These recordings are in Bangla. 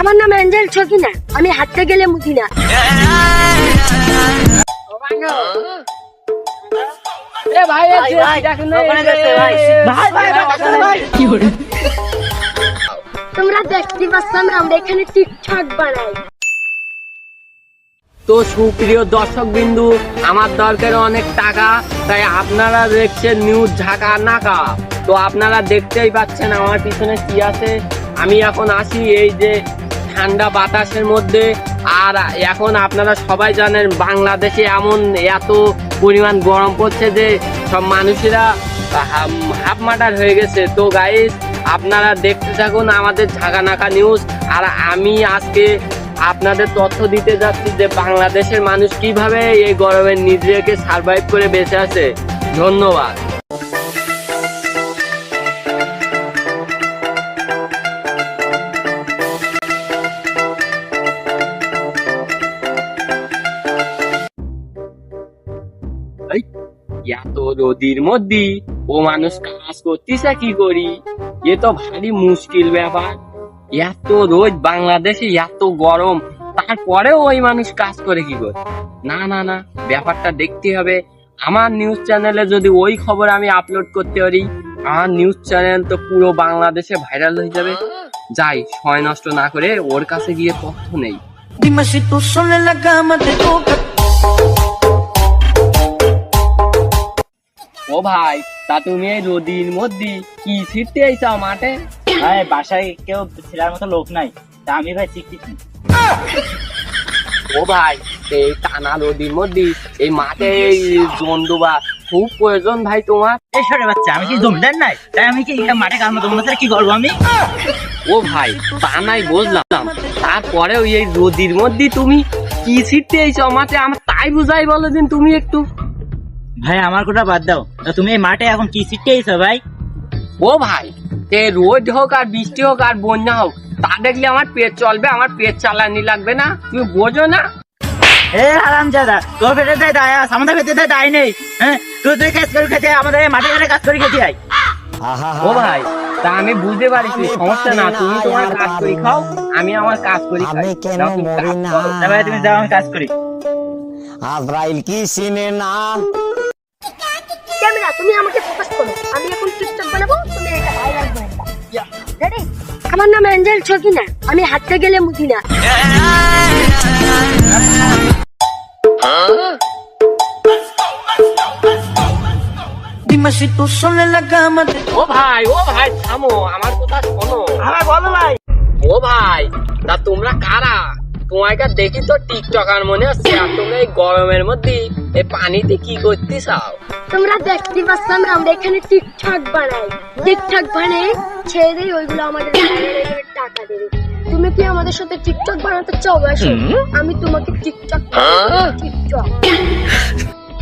আমার নাম অ্যাঞ্জেল ছকিনা আমি হাঁটতে গেলে মুদি না। এ ভাই ভাই ভাই ওখানে যাচ্ছে ভাই ভাই ভাই ওখানে ভাই। তোমরা দেখতে পাচ্ছ না আমরা এখানে বানাই। তো সুপ্রিয় দর্শক বিন্দু আমার দরকার অনেক টাকা তাই আপনারা দেখছেন নিউজ ঢাকা নাকা। তো আপনারা দেখতেই পাচ্ছেন আমার পিছনে কি আছে। আমি এখন আসি এই যে ঠান্ডা বাতাসের মধ্যে। আর এখন আপনারা সবাই জানেন, বাংলাদেশে এমন এত পরিমাণ গরম পড়ছে যে সব মানুষেরা হাফ মাটার হয়ে গেছে। তো গাইস আপনারা দেখতে থাকুন আমাদের ঝাঁকা নাকা নিউজ আর আমি আজকে আপনাদের তথ্য দিতে যাচ্ছি যে বাংলাদেশের মানুষ কীভাবে এই গরমে নিজেকে সার্ভাইভ করে বেঁচে আছে। ধন্যবাদ। রোদির মধ্যে ও মানুষ কাজ করতেছে কি করি? এ তো ভারী মুশকিল ব্যাপার। এত রোজ বাংলাদেশে এত গরম, তারপরেও ওই মানুষ কাজ করে কি করে? না না না, ব্যাপারটা দেখতে হবে। আমার নিউজ চ্যানেলে যদি ওই খবর আমি আপলোড করতে পারি, আমার নিউজ চ্যানেল তো পুরো বাংলাদেশে ভাইরাল হয়ে যাবে। যাই, সময় নষ্ট না করে ওর কাছে গিয়ে তথ্য নেই। ও ভাই তা তুমি এই রোদির মধ্যে কি ফিরতে আইসাও মাঠে ভাই বাসায় কেউ ছেলের মতো লোক নাই। তা আমি ভাই শিখতেছি ও ভাই এই টানা রোদির মধ্যে এই মাঠে এই জন্ডুবা খুব প্রয়োজন ভাই তোমার। এই সরে বাচ্চা আমি কি জমিদার নাই? তাই আমি কি এটা মাঠে কাজ মতো মনে কি করব আমি? ও ভাই তা নাই বুঝলাম। তারপরেও এই রোদির মধ্যে তুমি কি ছিটতে এইছো মাঠে আমার তাই বুঝাই বলো দিন তুমি একটু। ভাই আমার কথা বাদ দাও। তুমি এই মাঠে এখন কি শিখতে এসো ভাই? ও ভাই এ রোদ হোক আর বৃষ্টি হোক আর বন্যা হোক তা দেখলে আমার পেট চলবে আমার পেট চালানি লাগবে না তুমি বোঝো না। এ আরাম দাদা তোর পেটে দেয় দায় আছে আমাদের পেটে দেয় দায় নেই হ্যাঁ? তুই তুই কাজ করে খেতে আমাদের এই মাঠে ঘাটে কাজ করে খেতে আয়। ও ভাই তা আমি বুঝতে পারছি সমস্যা না তুমি তোমার কাজ করি খাও আমি আমার কাজ করি খাই। আমি কেন মরি কাজ না? ভাই তুমি যাও আমি কাজ করি। আজরাইল কি চিনে না? তুমি আমাকে ফোকাস করো। আমি এখন টিকটক বানাবো তুমি এটা ভাইরাল করে রেডি আমার নাম অ্যাঞ্জেল ছকিনা আমি হাঁটতে গেলে মুদি না। Dime si tú sola en la cama te ও ভাই ও ভাই থামো আমার কথা শোনো। আমার বলো ভাই। ও ভাই তা তোমরা কারা? তোমাকে দেখি তো টিকটকার মনে হচ্ছে আর তোমরা এই গরমের মধ্যে এই পানিতে কি করতে চাও? তোমরা দেখতে পাচ্ছ না আমরা এখানে টিকটক বানাই। টিকটক বানাই ছেড়ে দিই ওইগুলো আমাদের টাকা দেবে। তুমি কি আমাদের সাথে টিকটক বানাতে চাও? আসো আমি তোমাকে টিকটক টিকটক।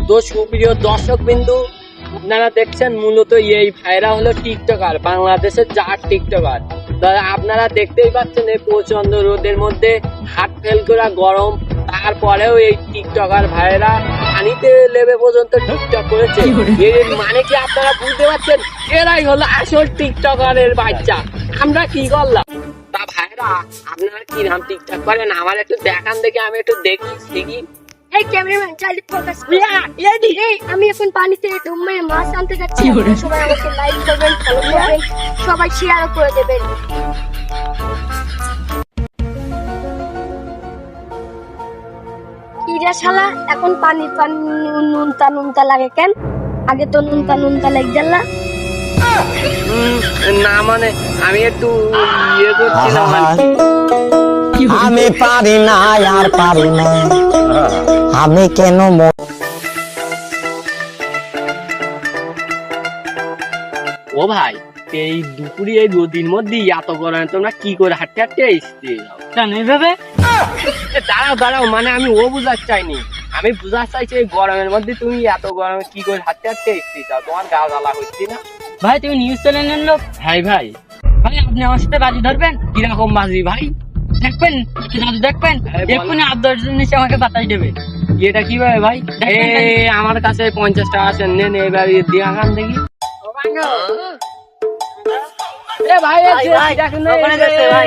তো সুপ্রিয় দর্শক বিন্দু আপনারা দেখছেন মূলত এই ভাইরা হলো টিকটকার বাংলাদেশের চার টিকটকার। আপনারা দেখতেই পাচ্ছেন এই প্রচণ্ড রোদের মধ্যে হাট ফেল করা গরম তারপরেও এই টিকটকার ভাইরা পানিতে লেবে পর্যন্ত টিকটক করেছে। এর মানে কি আপনারা বুঝতে পারছেন? এরাই হলো আসল টিকটকারের বাচ্চা। আমরা কি করলাম? তা ভাইরা আপনারা কি নাম টিকটক করেন? আমার একটু দেখান দেখে আমি একটু দেখি শিখি এই ক্যামেরাম্যান চাইলে ফোকাস এই আমি এখন পানিতে ডুবে মাছ আনতে যাচ্ছি। সবাই আমাকে লাইক করবেন ফলো করবেন। সবাই শেয়ার করে দেবেন। ইরা শালা এখন পানির পানি নুনতা নুনতা লাগে কেন? আগে তো নুনতা নুনতা লাগ জানলা। না মানে আমি একটু ইয়ে করছিলাম আমি পারি না আর পারি না। আমি কেন ও ভাই এই দুপুরে এই রোদির মধ্যে এত গরমে তোমরা কি করে হাঁটতে হাঁটতে এসতে যাও কেন এইভাবে? এ, দাঁড়াও দাঁড়াও মানে আমি ও বুঝাতে চাইনি। আমি বুঝাতে চাইছি এই গরমের মধ্যে তুমি এত গরমে কি করে হাঁটতে হাঁটতে এসতে যাও তোমার গা জ্বালা হচ্ছে না? ভাই তুমি নিউজ চ্যানেলের লোক? ভাই ভাই। ভাই আপনি আমার সাথে বাজি ধরবেন? কীরকম বাজি ভাই? দেখবেন? জাদু দেখবেন? বল। এক্ষুনি আট দশ জন এসে আমাকে বাতাস দেবে। এটা কীভাবে ভাই? আমার কাছে পঞ্চাশ টাকা আছে নেন এবার দিয়ে আগান দেখি। এ ভাই ভাই, ভাই, ভাই।